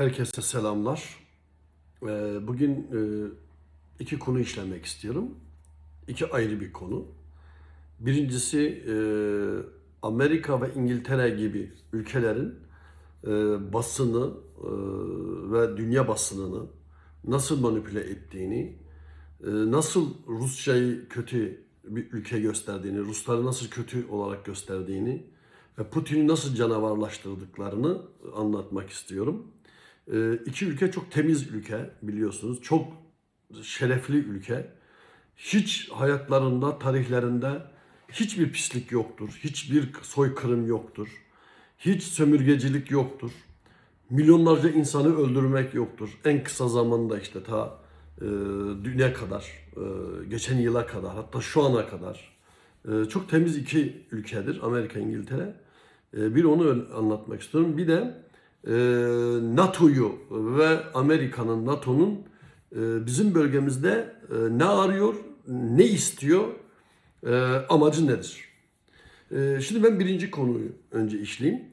Herkese selamlar. Ee, Bugün e, iki konu işlemek istiyorum. İki ayrı bir konu. Birincisi e, Amerika ve İngiltere gibi ülkelerin e, basını ve dünya basınını nasıl manipüle ettiğini, nasıl Rusya'yı kötü bir ülke gösterdiğini, Rusları nasıl kötü olarak gösterdiğini ve Putin'i nasıl canavarlaştırdıklarını anlatmak istiyorum. E, iki ülke çok temiz ülke biliyorsunuz. Çok şerefli ülke. Hiç hayatlarında, tarihlerinde hiçbir pislik yoktur. Hiçbir soykırım yoktur. Hiç sömürgecilik yoktur. Milyonlarca insanı öldürmek yoktur. En kısa zamanda işte ta e, düne kadar, e, geçen yıla kadar, hatta şu ana kadar e, çok temiz iki ülkedir Amerika, İngiltere. E, bir onu anlatmak istiyorum. Bir de e, NATO'yu ve Amerika'nın, NATO'nun e, bizim bölgemizde e, ne arıyor, ne istiyor, e, amacı nedir? E, şimdi ben birinci konuyu önce işleyeyim.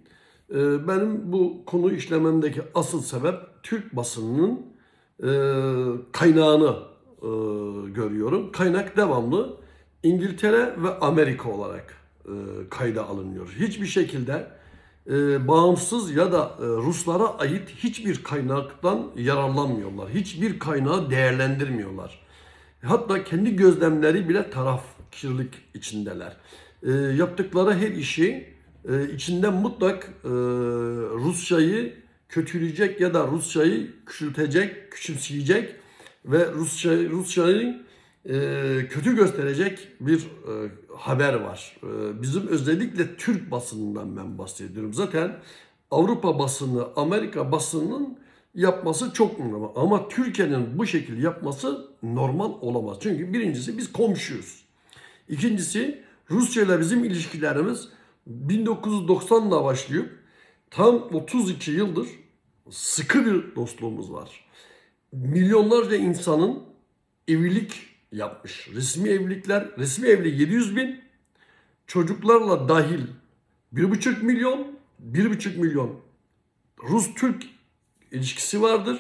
Benim bu konuyu işlememdeki asıl sebep Türk basınının kaynağını görüyorum. Kaynak devamlı İngiltere ve Amerika olarak kayda alınıyor. Hiçbir şekilde e, bağımsız ya da e, Ruslara ait hiçbir kaynaktan yararlanmıyorlar. Hiçbir kaynağı değerlendirmiyorlar. Hatta kendi gözlemleri bile tarafkirlik içindeler. E, yaptıkları her işi e, içinden mutlak e, Rusya'yı kötüleyecek ya da Rusya'yı küçültecek, küçümseyecek ve Rusya Rusya'yı e, kötü gösterecek bir e, haber var. E, bizim özellikle Türk basınından ben bahsediyorum. Zaten Avrupa basını, Amerika basınının yapması çok normal. Ama Türkiye'nin bu şekilde yapması normal olamaz. Çünkü birincisi biz komşuyuz. İkincisi Rusya ile bizim ilişkilerimiz 1990'la başlıyor. Tam 32 yıldır sıkı bir dostluğumuz var. Milyonlarca insanın evlilik yapmış. Resmi evlilikler, resmi evli 700 bin, çocuklarla dahil 1,5 milyon, 1,5 milyon Rus-Türk ilişkisi vardır.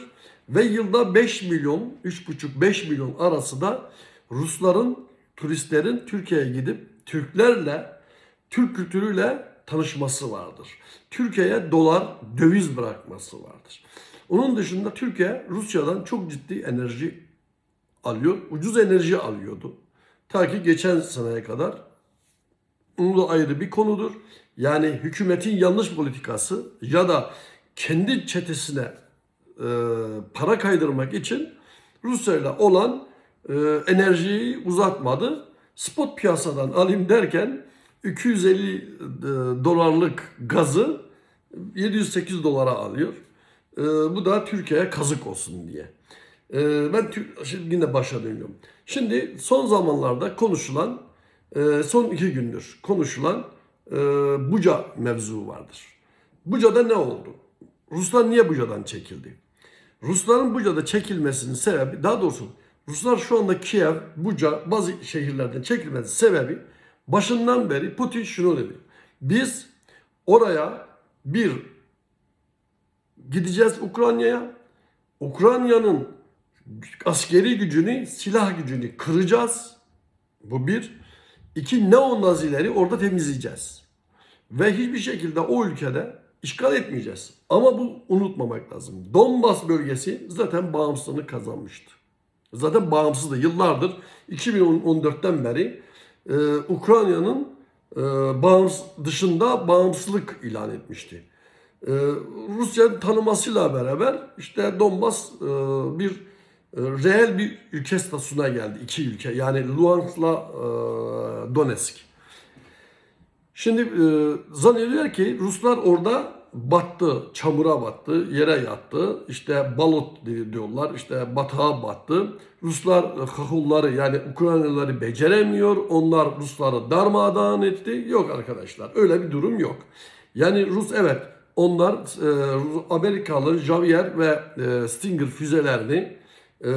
Ve yılda 5 milyon, 3,5-5 milyon arası da Rusların, turistlerin Türkiye'ye gidip Türklerle, Türk kültürüyle tanışması vardır. Türkiye'ye dolar, döviz bırakması vardır. Onun dışında Türkiye Rusya'dan çok ciddi enerji alıyor. Ucuz enerji alıyordu. Ta ki geçen seneye kadar. Bu da ayrı bir konudur. Yani hükümetin yanlış politikası ya da kendi çetesine e, para kaydırmak için Rusya ile olan e, enerjiyi uzatmadı. Spot piyasadan alayım derken 250 e, dolarlık gazı 708 dolara alıyor. E, bu da Türkiye'ye kazık olsun diye. E, ben şimdi yine başa dönüyorum. Şimdi son zamanlarda konuşulan, e, son iki gündür konuşulan e, Buca mevzu vardır. Buca'da ne oldu? Ruslar niye Buca'dan çekildi? Rusların Buca'da çekilmesinin sebebi, daha doğrusu Ruslar şu anda Kiev, Buca, bazı şehirlerden çekilmesinin sebebi başından beri Putin şunu dedi. Biz oraya bir gideceğiz Ukrayna'ya. Ukrayna'nın askeri gücünü, silah gücünü kıracağız. Bu bir. İki, neonazileri orada temizleyeceğiz. Ve hiçbir şekilde o ülkede işgal etmeyeceğiz. Ama bu unutmamak lazım. Donbas bölgesi zaten bağımsızlığını kazanmıştı. Zaten bağımsızdı. Yıllardır 2014'ten beri e, Ukrayna'nın e, bağımsız, dışında bağımsızlık ilan etmişti. E, Rusya'nın tanımasıyla beraber işte Donbas e, bir reel bir ülke statüsüne geldi. iki ülke yani Luhansk'la e, Donetsk. Şimdi e, zannediyorlar ki Ruslar orada battı, çamura battı, yere yattı. İşte balot diyorlar, işte batağa battı. Ruslar e, Kahulları yani Ukraynalıları beceremiyor. Onlar Rusları darmadağın etti. Yok arkadaşlar öyle bir durum yok. Yani Rus evet onlar e, Amerikalı Javier ve e, Stinger füzelerini e,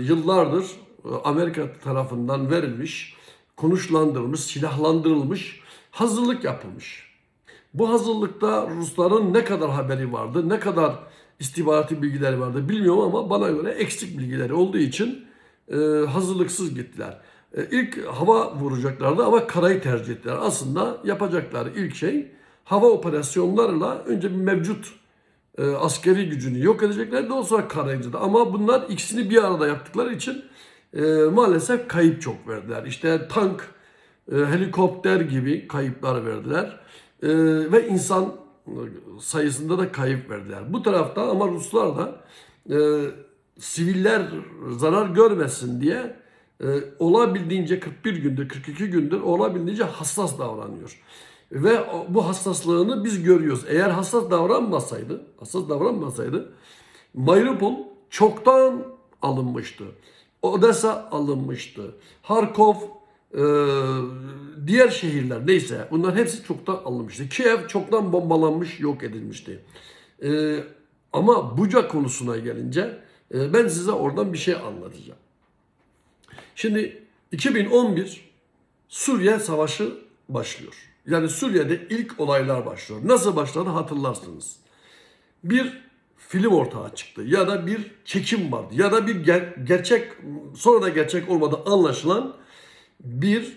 yıllardır Amerika tarafından verilmiş, konuşlandırılmış, silahlandırılmış, hazırlık yapılmış. Bu hazırlıkta Rusların ne kadar haberi vardı, ne kadar istihbarati bilgileri vardı bilmiyorum ama bana göre eksik bilgileri olduğu için e, hazırlıksız gittiler. E, ilk hava vuracaklardı ama karayı tercih ettiler. Aslında yapacakları ilk şey hava operasyonlarıyla önce bir mevcut e, askeri gücünü yok edecekler de sonra karayıcıda. Ama bunlar ikisini bir arada yaptıkları için e, maalesef kayıp çok verdiler. İşte tank, e, helikopter gibi kayıplar verdiler. E, ve insan sayısında da kayıp verdiler. Bu tarafta ama Ruslar da e, siviller zarar görmesin diye e, olabildiğince 41 gündür, 42 gündür olabildiğince hassas davranıyor. Ve bu hassaslığını biz görüyoruz. Eğer hassas davranmasaydı, hassas davranmasaydı Mariupol çoktan alınmıştı. Odessa alınmıştı. Harkov, e, diğer şehirler neyse bunlar hepsi çoktan alınmıştı. Kiev çoktan bombalanmış, yok edilmişti. E, ama Buca konusuna gelince e, ben size oradan bir şey anlatacağım. Şimdi 2011 Suriye Savaşı başlıyor. Yani Suriye'de ilk olaylar başlıyor. Nasıl başladı hatırlarsınız. Bir film ortaya çıktı ya da bir çekim vardı ya da bir ger- gerçek sonra da gerçek olmadı anlaşılan bir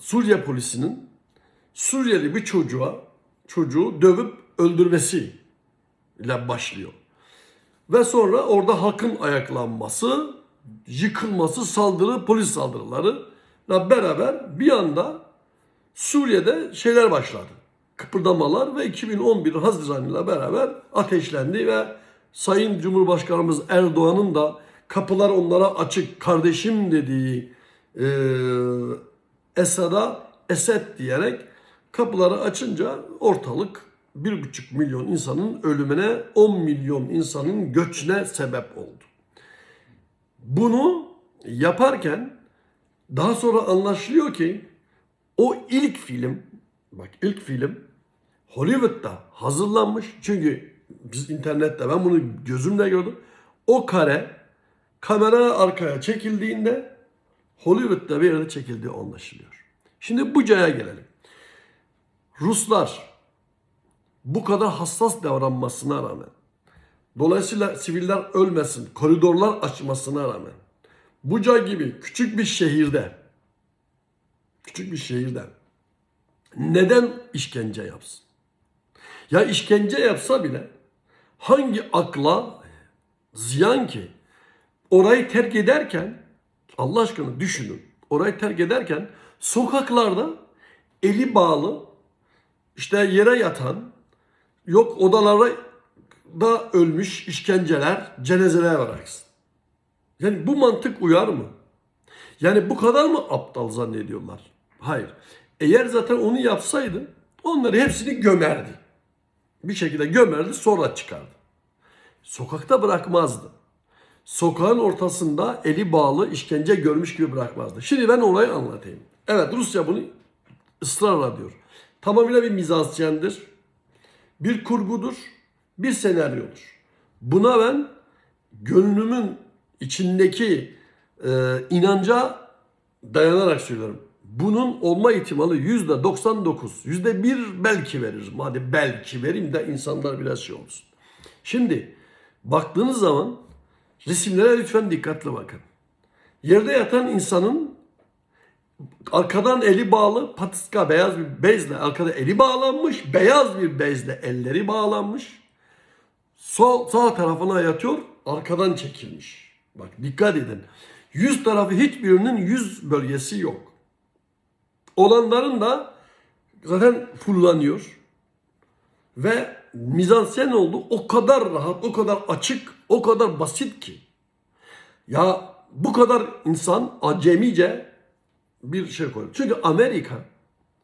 Suriye polisinin Suriyeli bir çocuğa çocuğu dövüp öldürmesi ile başlıyor. Ve sonra orada halkın ayaklanması, yıkılması, saldırı, polis saldırıları ile beraber bir anda Suriye'de şeyler başladı. Kıpırdamalar ve 2011 Haziran ile beraber ateşlendi ve Sayın Cumhurbaşkanımız Erdoğan'ın da kapılar onlara açık kardeşim dediği e, Esad'a Esed diyerek kapıları açınca ortalık bir buçuk milyon insanın ölümüne 10 milyon insanın göçüne sebep oldu. Bunu yaparken daha sonra anlaşılıyor ki o ilk film, bak ilk film Hollywood'da hazırlanmış. Çünkü biz internette ben bunu gözümle gördüm. O kare kamera arkaya çekildiğinde Hollywood'da bir yerde çekildiği anlaşılıyor. Şimdi Buca'ya gelelim. Ruslar bu kadar hassas davranmasına rağmen dolayısıyla siviller ölmesin, koridorlar açmasına rağmen Buca gibi küçük bir şehirde küçük bir şehirde neden işkence yapsın? Ya işkence yapsa bile hangi akla ziyan ki orayı terk ederken Allah aşkına düşünün. Orayı terk ederken sokaklarda eli bağlı işte yere yatan yok odalara da ölmüş işkenceler, cenezeler bıraksın. Yani bu mantık uyar mı? Yani bu kadar mı aptal zannediyorlar? Hayır. Eğer zaten onu yapsaydı onları hepsini gömerdi. Bir şekilde gömerdi sonra çıkardı. Sokakta bırakmazdı. Sokağın ortasında eli bağlı işkence görmüş gibi bırakmazdı. Şimdi ben olayı anlatayım. Evet Rusya bunu ısrarla diyor. Tamamıyla bir mizansyendir. Bir kurgudur. Bir senaryodur. Buna ben gönlümün içindeki e, inanca dayanarak söylüyorum. Bunun olma ihtimali yüzde 99, yüzde bir belki veririm. Hadi belki vereyim de insanlar biraz şey olsun. Şimdi baktığınız zaman resimlere lütfen dikkatli bakın. Yerde yatan insanın arkadan eli bağlı patiska beyaz bir bezle arkada eli bağlanmış, beyaz bir bezle elleri bağlanmış. Sol sağ tarafına yatıyor, arkadan çekilmiş. Bak dikkat edin. Yüz tarafı hiçbirinin yüz bölgesi yok. Olanların da zaten fullanıyor. Ve mizansen oldu. O kadar rahat, o kadar açık, o kadar basit ki. Ya bu kadar insan acemice bir şey koyuyor. Çünkü Amerika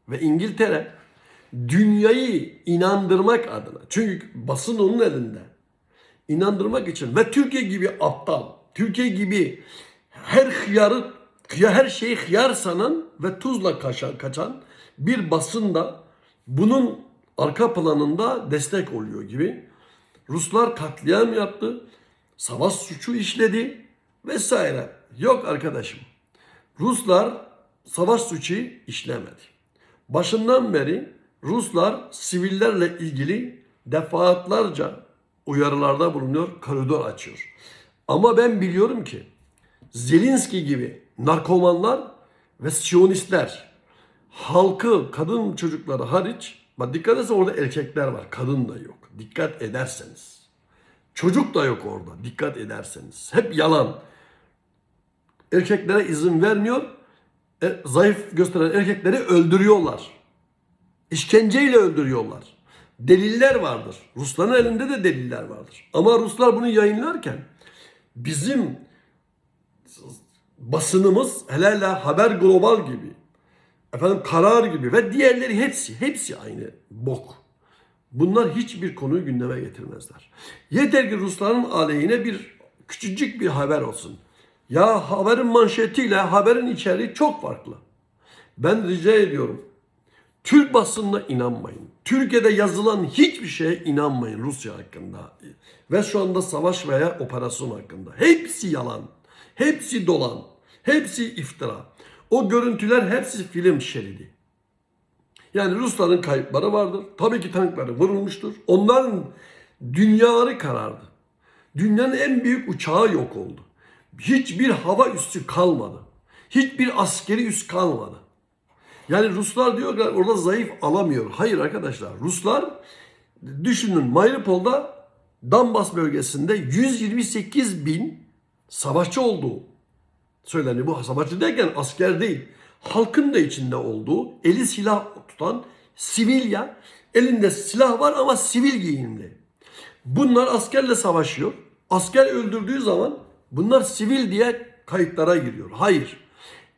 ve İngiltere dünyayı inandırmak adına. Çünkü basın onun elinde. İnandırmak için ve Türkiye gibi aptal, Türkiye gibi her hıyarı, hıya- her şeyi hıyar sanan ve tuzla kaçan, kaçan bir basında bunun arka planında destek oluyor gibi. Ruslar katliam yaptı, savaş suçu işledi vesaire. Yok arkadaşım. Ruslar savaş suçu işlemedi. Başından beri Ruslar sivillerle ilgili defaatlarca uyarılarda bulunuyor, koridor açıyor. Ama ben biliyorum ki Zelinski gibi narkomanlar ve siyonistler halkı, kadın çocukları hariç, bak dikkat edersen orada erkekler var, kadın da yok. Dikkat ederseniz. Çocuk da yok orada, dikkat ederseniz. Hep yalan. Erkeklere izin vermiyor, e, zayıf gösteren erkekleri öldürüyorlar. İşkenceyle öldürüyorlar. Deliller vardır. Rusların elinde de deliller vardır. Ama Ruslar bunu yayınlarken bizim basınımız hele hele Haber Global gibi efendim Karar gibi ve diğerleri hepsi hepsi aynı bok. Bunlar hiçbir konuyu gündeme getirmezler. Yeter ki Rusların aleyhine bir küçücük bir haber olsun. Ya haberin manşetiyle haberin içeriği çok farklı. Ben rica ediyorum. Türk basınına inanmayın. Türkiye'de yazılan hiçbir şeye inanmayın Rusya hakkında. Ve şu anda savaş veya operasyon hakkında. Hepsi yalan. Hepsi dolan. Hepsi iftira. O görüntüler hepsi film şeridi. Yani Rusların kayıpları vardır. Tabii ki tankları vurulmuştur. Onların dünyaları karardı. Dünyanın en büyük uçağı yok oldu. Hiçbir hava üssü kalmadı. Hiçbir askeri üs kalmadı. Yani Ruslar diyorlar orada zayıf alamıyor. Hayır arkadaşlar Ruslar düşünün Mariupol'da Donbas bölgesinde 128 bin savaşçı olduğu söyleniyor. Bu savaşçı derken asker değil. Halkın da içinde olduğu, eli silah tutan sivil ya. Elinde silah var ama sivil giyimli. Bunlar askerle savaşıyor. Asker öldürdüğü zaman bunlar sivil diye kayıtlara giriyor. Hayır.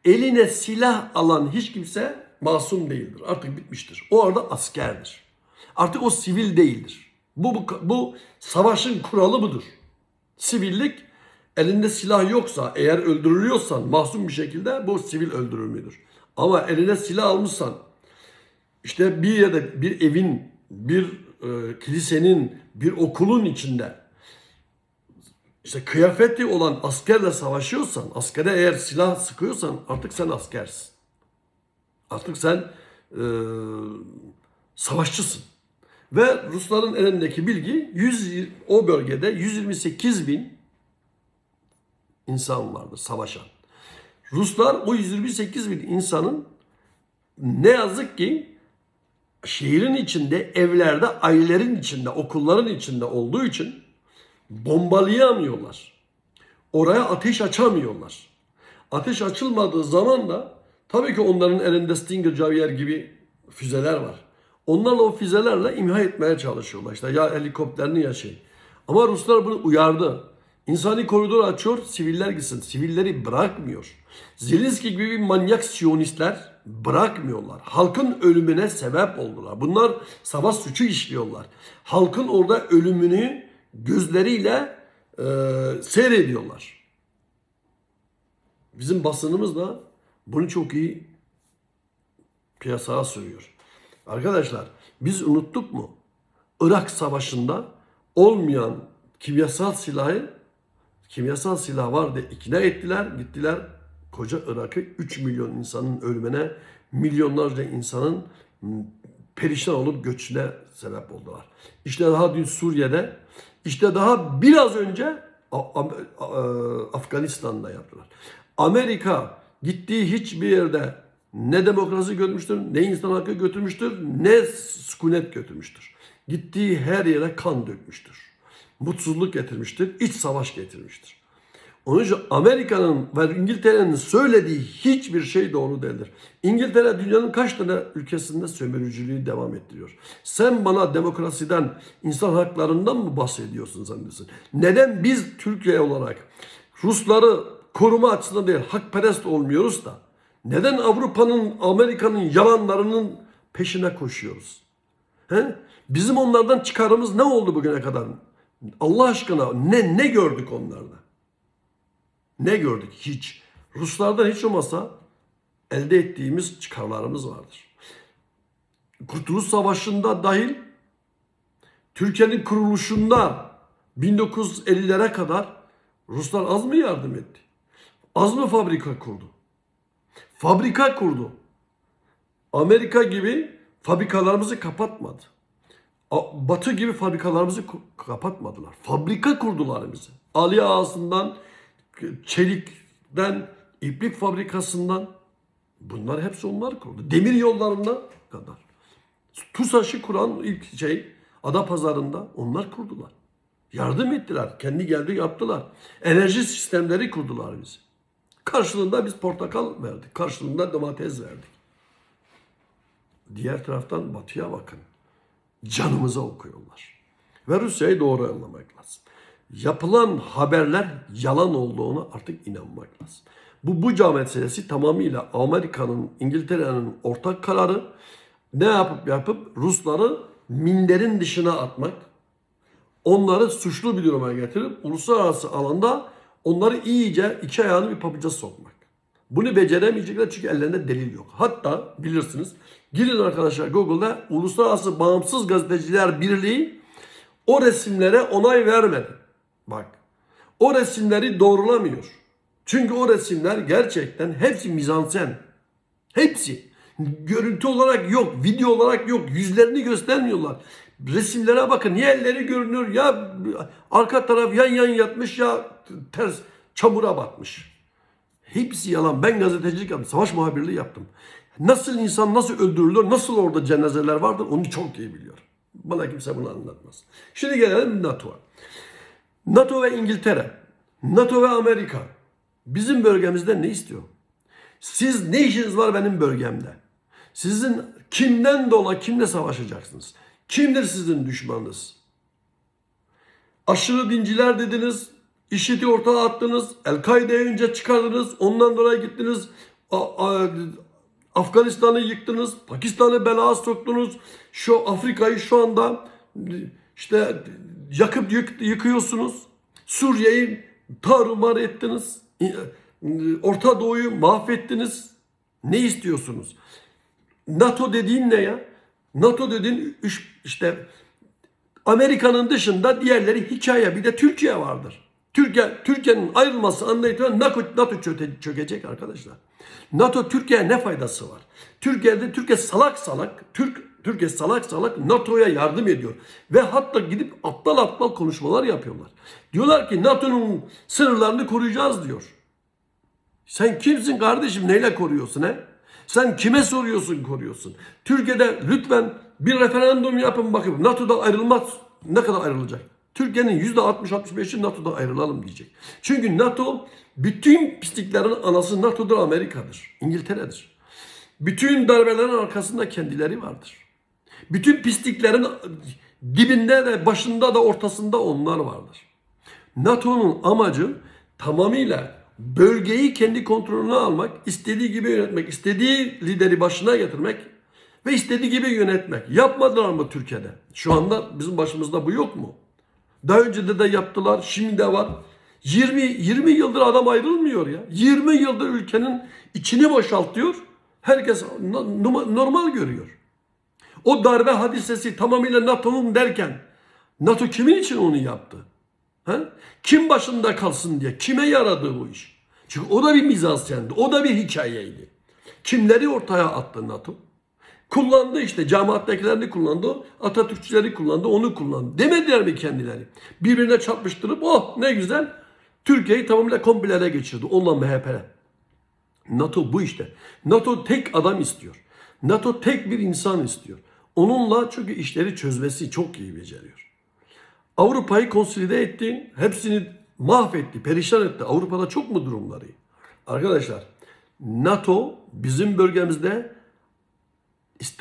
Eline silah alan hiç kimse masum değildir. Artık bitmiştir. O arada askerdir. Artık o sivil değildir. Bu, bu, bu savaşın kuralı budur. Sivillik elinde silah yoksa eğer öldürülüyorsan masum bir şekilde bu sivil öldürülmedir. Ama eline silah almışsan işte bir yerde bir evin, bir e, kilisenin, bir okulun içinde işte kıyafetli olan askerle savaşıyorsan, askere eğer silah sıkıyorsan artık sen askersin. Artık sen e, savaşçısın. Ve Rusların elindeki bilgi 100, o bölgede 128 bin insan vardır savaşan. Ruslar o 128 bin insanın ne yazık ki şehrin içinde, evlerde, ailelerin içinde, okulların içinde olduğu için bombalayamıyorlar. Oraya ateş açamıyorlar. Ateş açılmadığı zaman da tabii ki onların elinde Stinger, Javier gibi füzeler var. Onlarla o füzelerle imha etmeye çalışıyorlar. İşte ya helikopterini ya şey. Ama Ruslar bunu uyardı. İnsani koridor açıyor, siviller gitsin. Sivilleri bırakmıyor. Zelenski gibi bir manyak siyonistler bırakmıyorlar. Halkın ölümüne sebep oldular. Bunlar savaş suçu işliyorlar. Halkın orada ölümünü gözleriyle e, seyrediyorlar. Bizim basınımız da bunu çok iyi piyasaya sürüyor. Arkadaşlar biz unuttuk mu? Irak Savaşı'nda olmayan kimyasal silahı kimyasal silah var diye ikna ettiler. Gittiler koca Irak'ı 3 milyon insanın ölümüne, milyonlarca insanın perişan olup göçüne sebep oldular. İşte daha dün Suriye'de, işte daha biraz önce Afganistan'da yaptılar. Amerika gittiği hiçbir yerde ne demokrasi götürmüştür, ne insan hakkı götürmüştür, ne sükunet götürmüştür. Gittiği her yere kan dökmüştür. Mutsuzluk getirmiştir, iç savaş getirmiştir. Onun için Amerika'nın ve İngiltere'nin söylediği hiçbir şey doğru değildir. İngiltere dünyanın kaç tane ülkesinde sömürücülüğü devam ettiriyor. Sen bana demokrasiden, insan haklarından mı bahsediyorsun zannediyorsun? Neden biz Türkiye olarak Rusları koruma açısından değil hakperest olmuyoruz da neden Avrupa'nın, Amerika'nın yalanlarının peşine koşuyoruz? He? Bizim onlardan çıkarımız ne oldu bugüne kadar? Allah aşkına ne ne gördük onlarda? Ne gördük? Hiç. Ruslardan hiç olmasa elde ettiğimiz çıkarlarımız vardır. Kurtuluş Savaşı'nda dahil Türkiye'nin kuruluşunda 1950'lere kadar Ruslar az mı yardım etti? Az mı fabrika kurdu? Fabrika kurdu. Amerika gibi Fabrikalarımızı kapatmadı. Batı gibi fabrikalarımızı kapatmadılar. Fabrika kurdular bize. Ali ağasından, çelikten, iplik fabrikasından bunlar hepsi onlar kurdu. Demir yollarına kadar. TUSAŞ'ı kuran ilk şey Adapazarı'nda onlar kurdular. Yardım ettiler. Kendi geldi yaptılar. Enerji sistemleri kurdular bizi. Karşılığında biz portakal verdik. Karşılığında domates verdik. Diğer taraftan batıya bakın. Canımıza okuyorlar. Ve Rusya'yı doğru anlamak lazım. Yapılan haberler yalan olduğunu artık inanmak lazım. Bu buca meselesi tamamıyla Amerika'nın, İngiltere'nin ortak kararı. Ne yapıp yapıp Rusları minderin dışına atmak, onları suçlu bir duruma getirip uluslararası alanda onları iyice iki ayağını bir pabuca sokmak. Bunu beceremeyecekler çünkü ellerinde delil yok. Hatta bilirsiniz girin arkadaşlar Google'da Uluslararası Bağımsız Gazeteciler Birliği o resimlere onay vermedi. Bak o resimleri doğrulamıyor. Çünkü o resimler gerçekten hepsi mizansen. Hepsi. Görüntü olarak yok, video olarak yok. Yüzlerini göstermiyorlar. Resimlere bakın. Ya elleri görünüyor ya arka taraf yan yan yatmış ya ters çamura batmış. Hepsi yalan. Ben gazetecilik yaptım. Savaş muhabirliği yaptım. Nasıl insan nasıl öldürülür, nasıl orada cenazeler vardır onu çok iyi biliyor. Bana kimse bunu anlatmaz. Şimdi gelelim NATO'ya. NATO ve İngiltere, NATO ve Amerika bizim bölgemizde ne istiyor? Siz ne işiniz var benim bölgemde? Sizin kimden dolayı kimle savaşacaksınız? Kimdir sizin düşmanınız? Aşırı dinciler dediniz, IŞİD'i ortaya attınız, El-Kaide'yi önce çıkardınız, ondan dolayı gittiniz, Afganistan'ı yıktınız, Pakistan'ı belaya soktunuz, şu Afrika'yı şu anda işte yakıp yık- yıkıyorsunuz, Suriye'yi tarumar ettiniz, Orta Doğu'yu mahvettiniz. Ne istiyorsunuz? NATO dediğin ne ya? NATO dediğin işte Amerika'nın dışında diğerleri hikaye. Bir de Türkiye vardır. Türkiye Türkiye'nin ayrılması anlayınca NATO, NATO çökecek arkadaşlar. NATO Türkiye'ye ne faydası var? Türkiye'de Türkiye salak salak Türk Türkiye salak salak NATO'ya yardım ediyor. Ve hatta gidip aptal aptal konuşmalar yapıyorlar. Diyorlar ki NATO'nun sınırlarını koruyacağız diyor. Sen kimsin kardeşim? Neyle koruyorsun he? Sen kime soruyorsun koruyorsun? Türkiye'de lütfen bir referandum yapın bakın. NATO'da ayrılmaz. Ne kadar ayrılacak? Türkiye'nin %60-65'i NATO'dan ayrılalım diyecek. Çünkü NATO bütün pisliklerin anası NATO'dur, Amerika'dır, İngiltere'dir. Bütün darbelerin arkasında kendileri vardır. Bütün pisliklerin dibinde de başında da ortasında onlar vardır. NATO'nun amacı tamamıyla bölgeyi kendi kontrolüne almak, istediği gibi yönetmek, istediği lideri başına getirmek ve istediği gibi yönetmek. Yapmadılar mı Türkiye'de? Şu anda bizim başımızda bu yok mu? Daha önce de de yaptılar, şimdi de var. 20 20 yıldır adam ayrılmıyor ya. 20 yıldır ülkenin içini boşaltıyor. Herkes no- normal görüyor. O darbe hadisesi tamamıyla NATO'nun derken NATO kimin için onu yaptı? He? Kim başında kalsın diye. Kime yaradı bu iş? Çünkü o da bir mizansendi. O da bir hikayeydi. Kimleri ortaya attı NATO? Kullandı işte cemaattekilerini kullandı, Atatürkçüleri kullandı, onu kullandı. Demediler mi kendileri? Birbirine çarpıştırıp oh ne güzel Türkiye'yi tamamıyla komple ele geçirdi. Onunla MHP. NATO bu işte. NATO tek adam istiyor. NATO tek bir insan istiyor. Onunla çünkü işleri çözmesi çok iyi beceriyor. Avrupa'yı konsolide etti. Hepsini mahvetti, perişan etti. Avrupa'da çok mu durumları? Arkadaşlar NATO bizim bölgemizde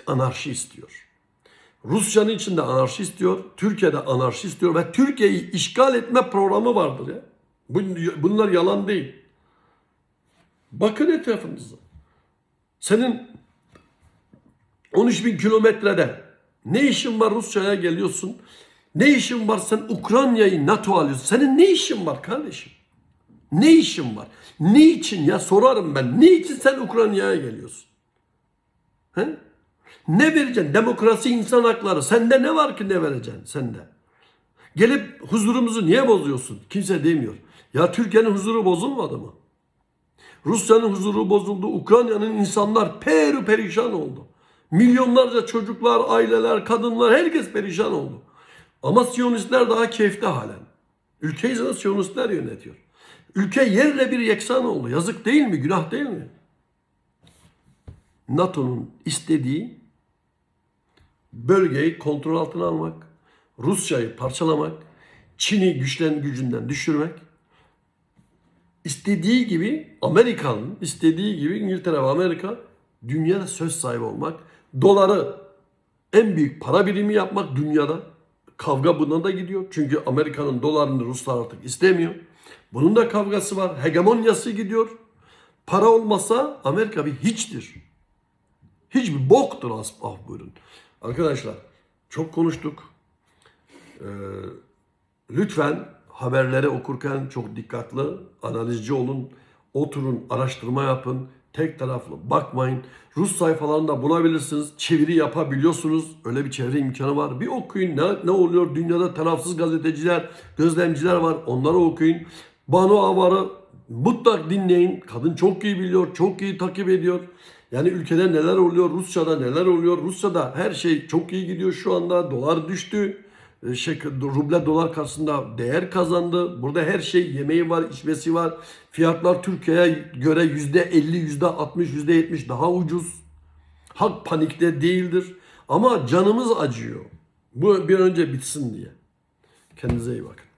anarşi istiyor. Rusya'nın içinde anarşi istiyor, Türkiye'de anarşi istiyor ve Türkiye'yi işgal etme programı vardır ya. Bu- Bunlar yalan değil. Bakın etrafınıza. Senin 13 bin kilometrede ne işin var Rusya'ya geliyorsun? Ne işin var sen Ukrayna'yı NATO alıyorsun? Senin ne işin var kardeşim? Ne işin var? Ne için ya sorarım ben. Ne için sen Ukrayna'ya geliyorsun? He? Ne vereceksin? Demokrasi, insan hakları. Sende ne var ki ne vereceksin sende? Gelip huzurumuzu niye bozuyorsun? Kimse demiyor. Ya Türkiye'nin huzuru bozulmadı mı? Rusya'nın huzuru bozuldu. Ukrayna'nın insanlar peru perişan oldu. Milyonlarca çocuklar, aileler, kadınlar herkes perişan oldu. Ama Siyonistler daha keyifte halen. Ülkeyi zaten Siyonistler yönetiyor. Ülke yerle bir yeksan oldu. Yazık değil mi? Günah değil mi? NATO'nun istediği bölgeyi kontrol altına almak, Rusya'yı parçalamak, Çin'i güçlen gücünden düşürmek, istediği gibi Amerika'nın istediği gibi İngiltere ve Amerika dünyada söz sahibi olmak, doları en büyük para birimi yapmak dünyada. Kavga buna da gidiyor. Çünkü Amerika'nın dolarını Ruslar artık istemiyor. Bunun da kavgası var. Hegemonyası gidiyor. Para olmasa Amerika bir hiçtir. Hiçbir boktur as ah buyurun. Arkadaşlar çok konuştuk. Ee, lütfen haberleri okurken çok dikkatli, analizci olun. Oturun, araştırma yapın. Tek taraflı bakmayın. Rus sayfalarında bulabilirsiniz. Çeviri yapabiliyorsunuz. Öyle bir çeviri imkanı var. Bir okuyun ne, ne oluyor dünyada tarafsız gazeteciler, gözlemciler var. Onları okuyun. Banu Avar'ı mutlak dinleyin. Kadın çok iyi biliyor, çok iyi takip ediyor. Yani ülkede neler oluyor, Rusya'da neler oluyor. Rusya'da her şey çok iyi gidiyor şu anda. Dolar düştü. E, Şey, ruble dolar karşısında değer kazandı. Burada her şey yemeği var, içmesi var. Fiyatlar Türkiye'ye göre yüzde 50, yüzde 60, yüzde 70 daha ucuz. Halk panikte değildir. Ama canımız acıyor. Bu bir önce bitsin diye. Kendinize iyi bakın.